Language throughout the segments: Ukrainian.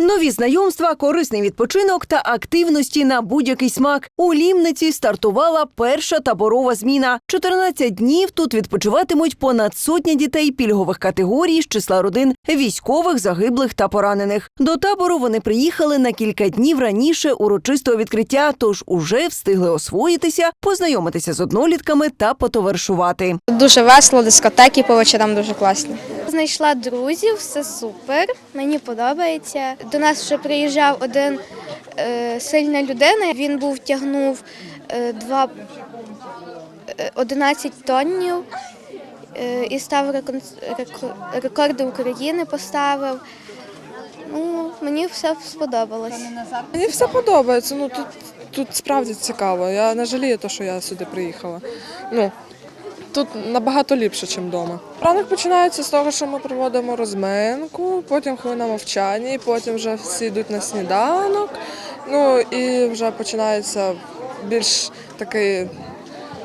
Нові знайомства, корисний відпочинок та активності на будь-який смак. У Лімниці стартувала перша таборова зміна. 14 днів тут відпочиватимуть понад сотня дітей пільгових категорій з числа родин військових, загиблих та поранених. До табору вони приїхали на кілька днів раніше урочистого відкриття, тож уже встигли освоїтися, познайомитися з однолітками та потоваришувати. Дуже весело, дискотеки по вечорам дуже класні. Знайшла друзів, все супер. Мені подобається. До нас вже приїжджав один е, сильна людина. Він був тягнув е, два, е, 11 тоннів е, і став рекон- рек- рекорди України поставив. Ну, мені все сподобалось. Мені все подобається. Ну тут, тут справді цікаво. Я не жалію, те, що я сюди приїхала. Ну тут набагато ліпше, ніж вдома. Ранок починається з того, що ми проводимо розминку, потім хвилина мовчання, потім вже всі йдуть на сніданок. Ну і вже починається більш такий.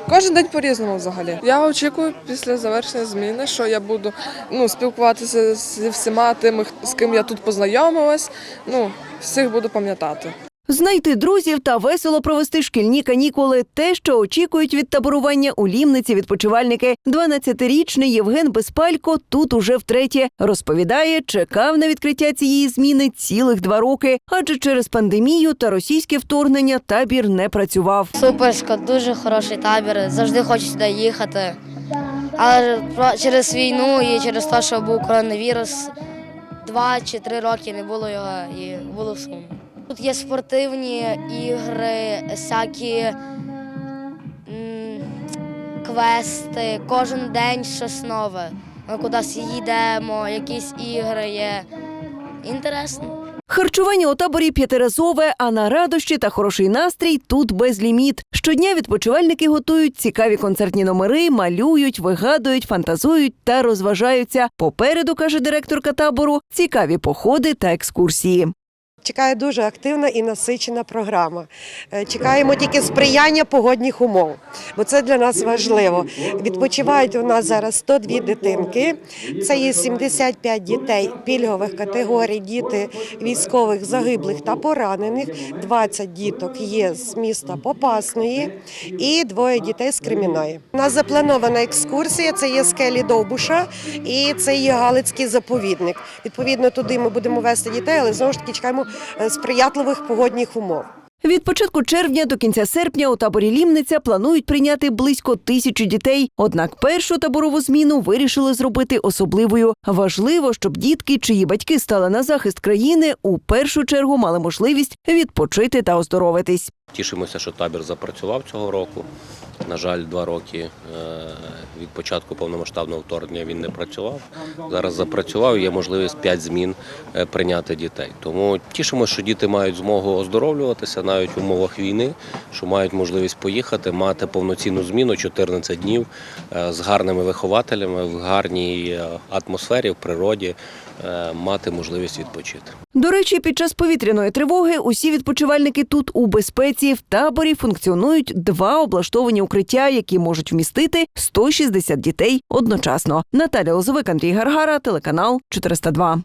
Кожен день по-різному взагалі. Я очікую після завершення зміни, що я буду ну, спілкуватися зі всіма тими, з ким я тут познайомилась. Ну, всіх буду пам'ятати. Знайти друзів та весело провести шкільні канікули те, що очікують від таборування у лімниці відпочивальники. 12-річний Євген Безпалько тут уже втретє розповідає, чекав на відкриття цієї зміни цілих два роки, адже через пандемію та російське вторгнення табір не працював. Суперсько, дуже хороший табір. Завжди хочу сюди їхати. Але через війну і через те, що був коронавірус, два чи три роки не було його і було сумно. Тут є спортивні ігри, всякі квести, кожен день щось нове. Ми кудись їдемо, якісь ігри є. Інтересно. Харчування у таборі п'ятиразове, а на радощі та хороший настрій тут безліміт. Щодня відпочивальники готують цікаві концертні номери, малюють, вигадують, фантазують та розважаються. Попереду каже директорка табору, цікаві походи та екскурсії. Чекає дуже активна і насичена програма. Е, Чекаємо тільки сприяння погодних умов, бо це для нас важливо. Відпочивають у нас зараз 102 дитинки. Це є 75 дітей пільгових категорій, діти військових, загиблих та поранених. 20 діток є з міста Попасної і двоє дітей з Креміної. У нас запланована екскурсія. Це є скелі Довбуша і це є Галицький заповідник. Відповідно, туди ми будемо вести дітей, але знову ж таки чекаємо сприятливих погодних умов. Від початку червня до кінця серпня у таборі Лімниця планують прийняти близько тисячі дітей. Однак першу таборову зміну вирішили зробити особливою. Важливо, щоб дітки, чиї батьки стали на захист країни, у першу чергу мали можливість відпочити та оздоровитись. Тішимося, що табір запрацював цього року. На жаль, два роки е, від початку повномасштабного вторгнення він не працював. Зараз запрацював, є можливість 5 змін е, прийняти дітей. Тому тішимося, що діти мають змогу оздоровлюватися навіть в умовах війни, що мають можливість поїхати, мати повноцінну зміну 14 днів е, з гарними вихователями в гарній е, атмосфері, в природі, е, мати можливість відпочити. До речі, під час повітряної тривоги усі відпочивальники тут у безпеці. В таборі функціонують два облаштовані укриття, які можуть вмістити 160 дітей одночасно. Наталя Лозовик, Андрій Гаргара, телеканал 402.